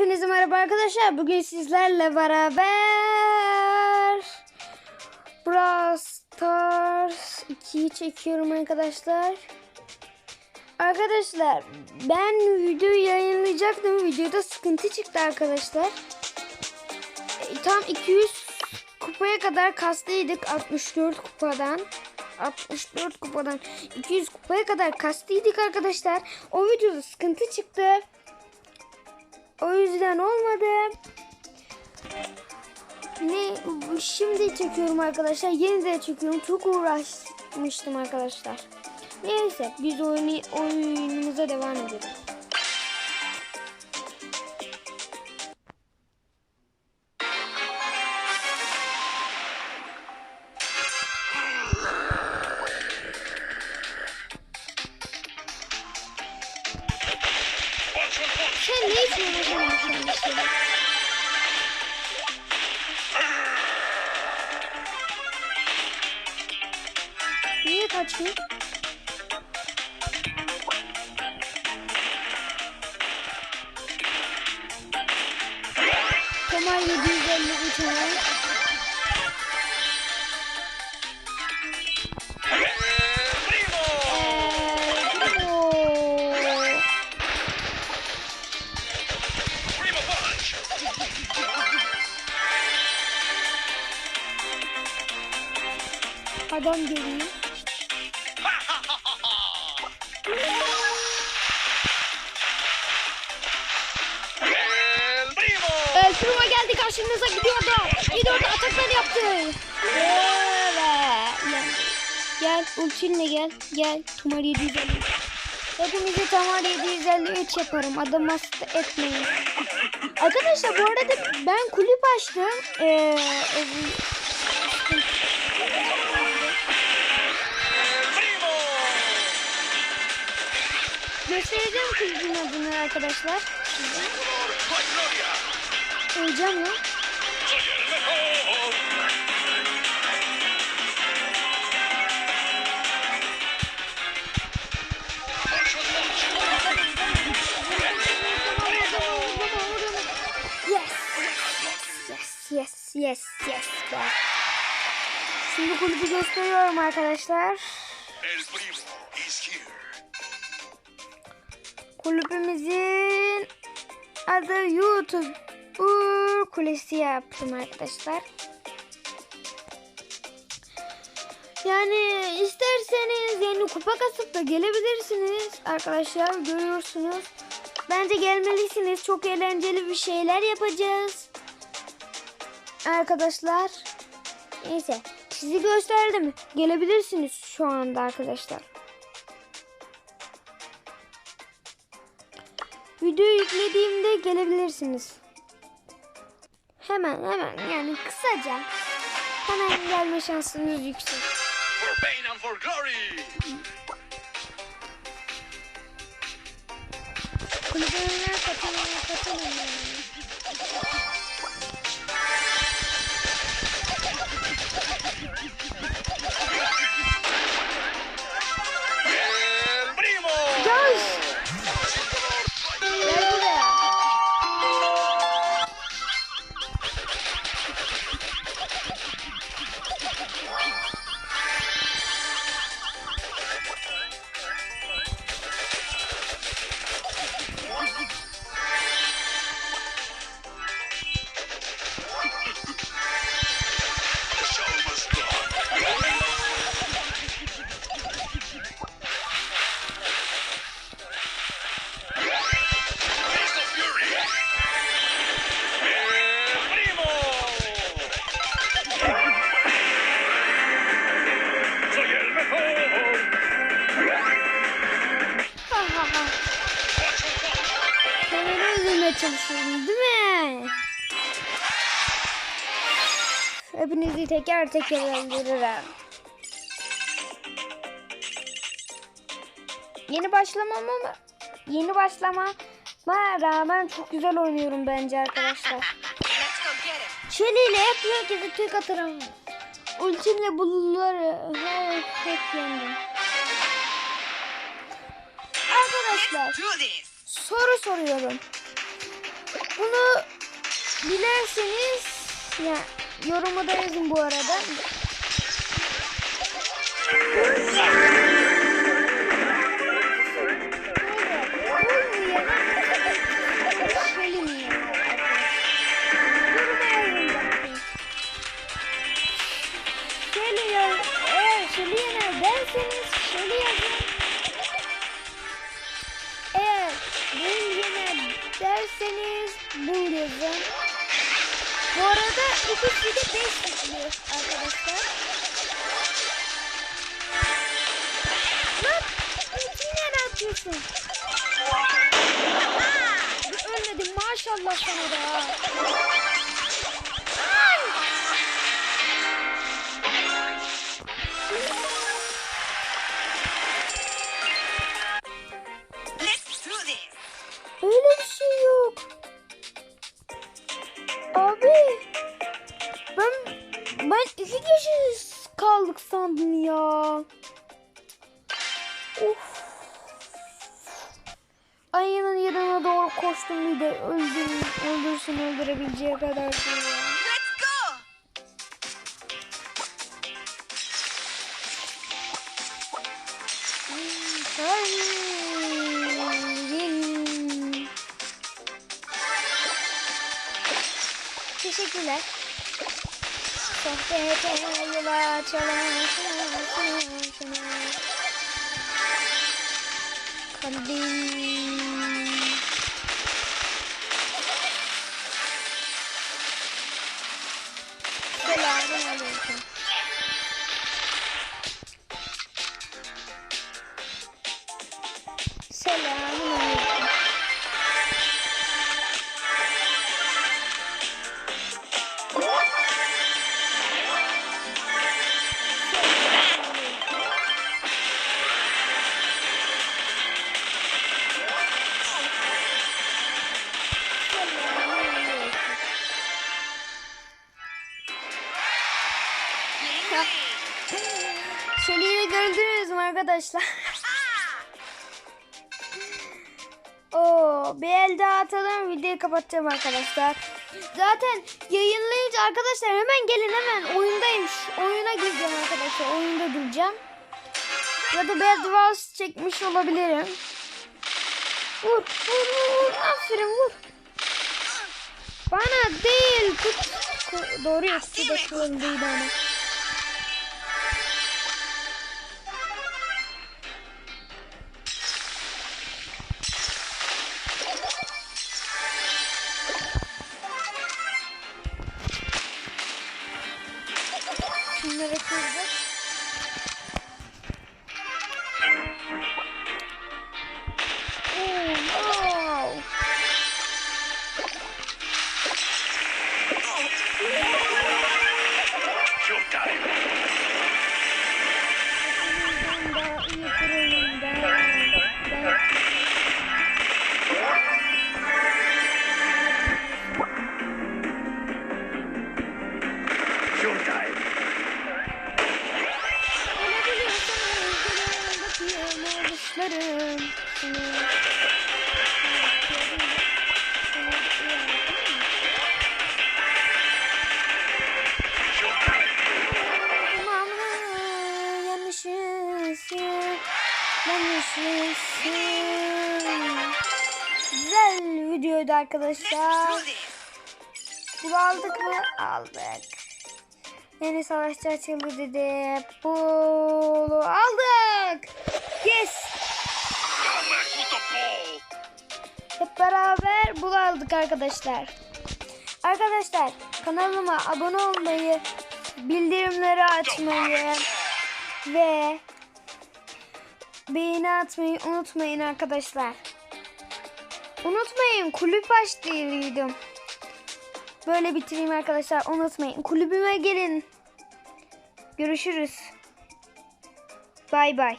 Hepinize merhaba arkadaşlar. Bugün sizlerle beraber Brawl Stars 2'yi çekiyorum arkadaşlar. Arkadaşlar ben videoyu yayınlayacaktım. Videoda sıkıntı çıktı arkadaşlar. E, Tam 200 kupaya kadar kastıydık 64 kupadan. 64 kupadan 200 kupaya kadar kastıydık arkadaşlar. O videoda sıkıntı çıktı. O yüzden olmadı. Ne şimdi çekiyorum arkadaşlar. Yeniden çekiyorum. Çok uğraşmıştım arkadaşlar. Neyse biz oyunu, oyunumuza devam edelim. Kemal 753 olan. Adam geliyor. Primo geldi karşımıza gidiyordu. Gidiyordu ataklar yaptı. Gel. Gel ultinle gel. Gel. Tumar 753. Hepimizi Tamar 753 yaparım. Adım hasta etmeyin. Arkadaşlar bu arada ben kulüp açtım. Ee, göstereceğim kulübün adını arkadaşlar. La gloria. Mucho, mucho. Yes, yes, yes, be. Şimdi kulübü gösteriyorum arkadaşlar. Kulübümüzün adı YouTube Kulesi yaptım arkadaşlar. Yani isterseniz yeni kupa kasıp da gelebilirsiniz arkadaşlar görüyorsunuz. Bence gelmelisiniz. Çok eğlenceli bir şeyler yapacağız. Arkadaşlar. Neyse. Sizi gösterdim. Gelebilirsiniz şu anda arkadaşlar. Videoyu yüklediğimde gelebilirsiniz. Hemen hemen yani kısaca hemen gelme şansınız yüksek. For pain and for glory. Kulübüne katılın katılın. Değil mi? Hepinizi teker teker öldürürüm. Yeni başlamama mı? Yeni başlamama rağmen çok güzel oynuyorum bence arkadaşlar. Shelly ile hep herkese tek atarım. Ultimle bulurları hep, yendim. Arkadaşlar soru soruyorum. Bunu bilerseniz ya yoruma da yazın bu arada. Derseniz bul yazın. Bu arada ikisi de 5 çıkıyor arkadaşlar. Lan yine ne yapıyorsun? Ölmedim maşallah sana da. Ben iki kişi kaldık sandım ya. Of. Ayının yanına doğru koştum bir de öldür, öldürsün öldürebileceği kadar şey ya. Sohbete yol açalım. Kalbim. Selamun arkadaşlar? Oo, bir el daha atalım videoyu kapatacağım arkadaşlar. Zaten yayınlayınca arkadaşlar hemen gelin hemen oyundayım. Oyuna gireceğim arkadaşlar. Oyunda duracağım. Ya da Bad Wars çekmiş olabilirim. Vur, vur, vur. Aferin vur. Bana değil. Kut, ku- doğru. Kutu da kırıldıydı ama. Arkadaşlar. Bunu aldık mı? Aldık. Yeni savaşçı açıldı dedi. Bunu aldık. Yes. Hep beraber bunu aldık arkadaşlar. Arkadaşlar kanalıma abone olmayı, bildirimleri açmayı ve beğeni atmayı unutmayın arkadaşlar. Unutmayın kulüp açtıydım. Böyle bitireyim arkadaşlar unutmayın. Kulübüme gelin. Görüşürüz. Bay bay.